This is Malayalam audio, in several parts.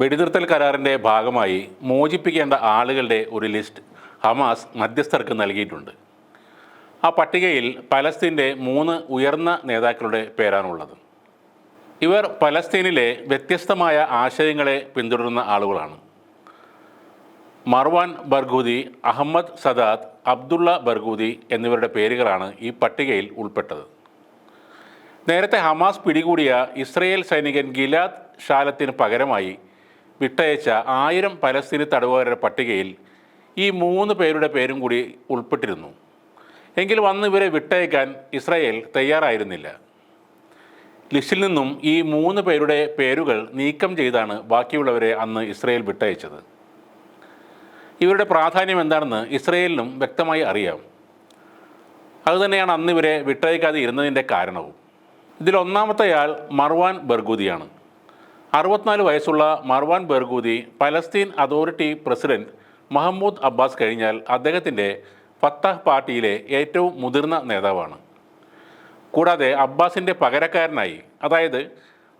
വെടിനിർത്തൽ കരാറിന്റെ ഭാഗമായി മോചിപ്പിക്കേണ്ട ആളുകളുടെ ഒരു ലിസ്റ്റ് ഹമാസ് മധ്യസ്ഥർക്ക് നൽകിയിട്ടുണ്ട്. ആ പട്ടികയിൽ പലസ്തീന്റെ മൂന്ന് ഉയർന്ന നേതാക്കളുടെ പേരാണുള്ളത്. ഇവർ പലസ്തീനിലെ വ്യത്യസ്തമായ ആശയങ്ങളെ പിന്തുടരുന്ന ആളുകളാണ്. മർവാൻ ബർഗൂദി അഹമ്മദ് സദാത്ത് അബ്ദുള്ള ബർഗൂദി എന്നിവരുടെ പേരുകളാണ് ഈ പട്ടികയിൽ ഉൾപ്പെട്ടത്. നേരത്തെ ഹമാസ് പിടികൂടിയ ഇസ്രയേൽ സൈനികൻ ഗിലാദ് ഷാലത്തിന് പകരമായി വിട്ടയച്ച ആയിരം പലസ്തീനി തടവുകാരുടെ പട്ടികയിൽ ഈ മൂന്ന് പേരുടെ പേരും കൂടി ഉൾപ്പെട്ടിരുന്നു. എങ്കിൽ വന്ന് ഇവരെ വിട്ടയക്കാൻ ഇസ്രായേൽ തയ്യാറായിരുന്നില്ല. ലിസ്റ്റിൽ നിന്നും ഈ മൂന്ന് പേരുടെ പേരുകൾ നീക്കം ചെയ്താണ് ബാക്കിയുള്ളവരെ അന്ന് ഇസ്രായേൽ വിട്ടയച്ചത്. ഇവരുടെ പ്രാധാന്യം എന്താണെന്ന് ഇസ്രയേലിനും വ്യക്തമായി അറിയാം. അതുതന്നെയാണ് അന്ന് ഇവരെ വിട്ടയക്കാതെ ഇരുന്നതിന്റെ കാരണവും. ഇതിൽ ഒന്നാമത്തെയാൾ മർവാൻ ബർഗൂദിയാണ്. അറുപത്തിനാല് വയസ്സുള്ള Marwan Barghouti Palestine authority president Mahmoud Abbas കഴിഞ്ഞാൽ അദ്ദേഹത്തിന്റെ ഫത്താഹ് പാർട്ടിയിലെ ഏറ്റവും മുതിർന്ന നേതാവാണ്. കൂടാതെ അബ്ബാസിന്റെ പകരക്കാരനായി അതായത്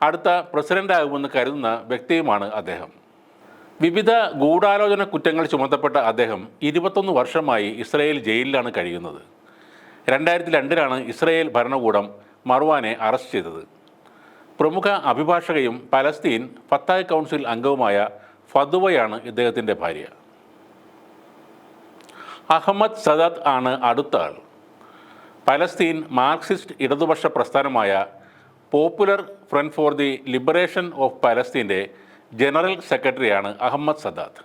അടുത്ത പ്രസിഡന്റാകുമെന്ന് കരുതുന്ന വ്യക്തിയുമാണ് അദ്ദേഹം. വിവിധ ഗൂഢാലോചന കുറ്റങ്ങൾ ചുമത്തപ്പെട്ട അദ്ദേഹം ഇരുപത്തൊന്ന് വർഷമായി ഇസ്രയേൽ ജയിലിലാണ് കഴിയുന്നത്. രണ്ടായിരത്തി രണ്ടിലാണ് ഇസ്രയേൽ ഭരണകൂടം മർവാനെ അറസ്റ്റ് ചെയ്തത്. പ്രമുഖ അഭിഭാഷകയും പലസ്തീൻ ഫത്തായ് കൗൺസിൽ അംഗവുമായ ഫതുവയാണ് ഇദ്ദേഹത്തിന്റെ ഭാര്യ. അഹമ്മദ് സദാദ് ആണ് അടുത്ത ആൾ. പലസ്തീൻ മാർക്സിസ്റ്റ് ഇടതുപക്ഷ പ്രസ്ഥാനമായ popular front for the liberation of പലസ്തീന്റെ general സെക്രട്ടറിയാണ് അഹമ്മദ് സദാദ്.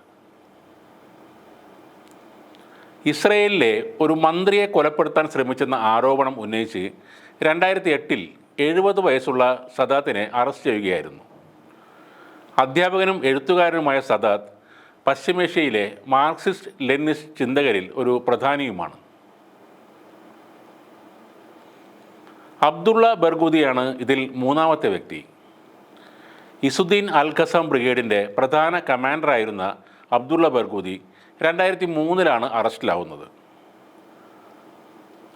ഇസ്രയേലിലെ ഒരു മന്ത്രിയെ കൊലപ്പെടുത്താൻ ശ്രമിച്ചെന്ന ആരോപണം ഉന്നയിച്ച് രണ്ടായിരത്തി എട്ടിൽ എഴുപത് വയസ്സുള്ള സദാത്തിനെ അറസ്റ്റ് ചെയ്യുകയായിരുന്നു. അധ്യാപകനും എഴുത്തുകാരനുമായ സദാത്ത് പശ്ചിമേഷ്യയിലെ മാർക്സിസ്റ്റ് ലെനിസ്റ്റ് ചിന്തകരിൽ ഒരു പ്രധാനിയുമാണ്. അബ്ദുള്ള ബർഗുദിയാണ് ഇതിൽ മൂന്നാമത്തെ വ്യക്തി. ഇസുദ്ദീൻ അൽ ഖസം ബ്രിഗേഡിന്റെ പ്രധാന കമാൻഡറായിരുന്ന അബ്ദുള്ള ബർഗുദി രണ്ടായിരത്തി മൂന്നിലാണ് അറസ്റ്റിലാവുന്നത്.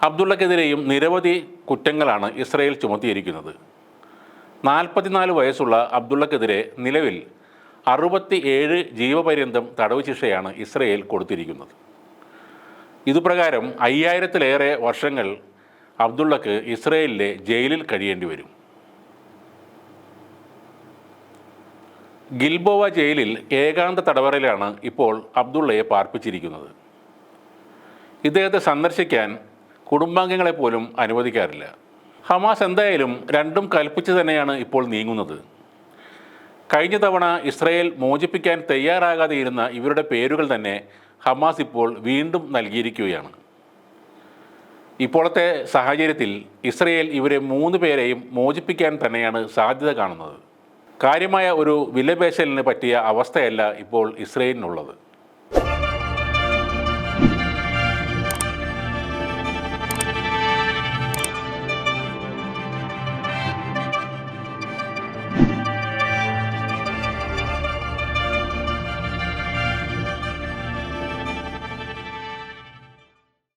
അബ്ദുള്ളക്കെതിരെയും നിരവധി കുറ്റങ്ങളാണ് ഇസ്രയേൽ ചുമത്തിയിരിക്കുന്നത്. നാൽപ്പത്തിനാല് വയസ്സുള്ള അബ്ദുള്ളക്കെതിരെ നിലവിൽ അറുപത്തി ഏഴ് ജീവപര്യന്തം തടവ് ശിക്ഷയാണ് ഇസ്രയേൽ കൊടുത്തിരിക്കുന്നത്. ഇതുപ്രകാരം അയ്യായിരത്തിലേറെ വർഷങ്ങൾ അബ്ദുള്ളക്ക് ഇസ്രയേലിലെ ജയിലിൽ കഴിയേണ്ടി വരും. ഗിൽബോവ ജയിലിൽ ഏകാന്ത തടവറയിലാണ് ഇപ്പോൾ അബ്ദുള്ളയെ പാർപ്പിച്ചിരിക്കുന്നത്. ഇദ്ദേഹത്തെ സന്ദർശിക്കാൻ കുടുംബാംഗങ്ങളെ പോലും അനുവദിക്കാറില്ല. ഹമാസ് എന്തായാലും രണ്ടും കൽപ്പിച്ച് തന്നെയാണ് ഇപ്പോൾ നീങ്ങുന്നത്. കഴിഞ്ഞ തവണ ഇസ്രയേൽ മോചിപ്പിക്കാൻ തയ്യാറാകാതെ ഇരുന്ന ഇവരുടെ പേരുകൾ തന്നെ ഹമാസ് ഇപ്പോൾ വീണ്ടും നൽകിയിരിക്കുകയാണ്. ഇപ്പോഴത്തെ സാഹചര്യത്തിൽ ഇസ്രയേൽ ഇവരെ മൂന്ന് പേരെയും മോചിപ്പിക്കാൻ തന്നെയാണ് സാധ്യത കാണുന്നത്. കാര്യമായ ഒരു വിലപേശലിന് പറ്റിയ അവസ്ഥയല്ല ഇപ്പോൾ ഇസ്രയേലിനുള്ളത്.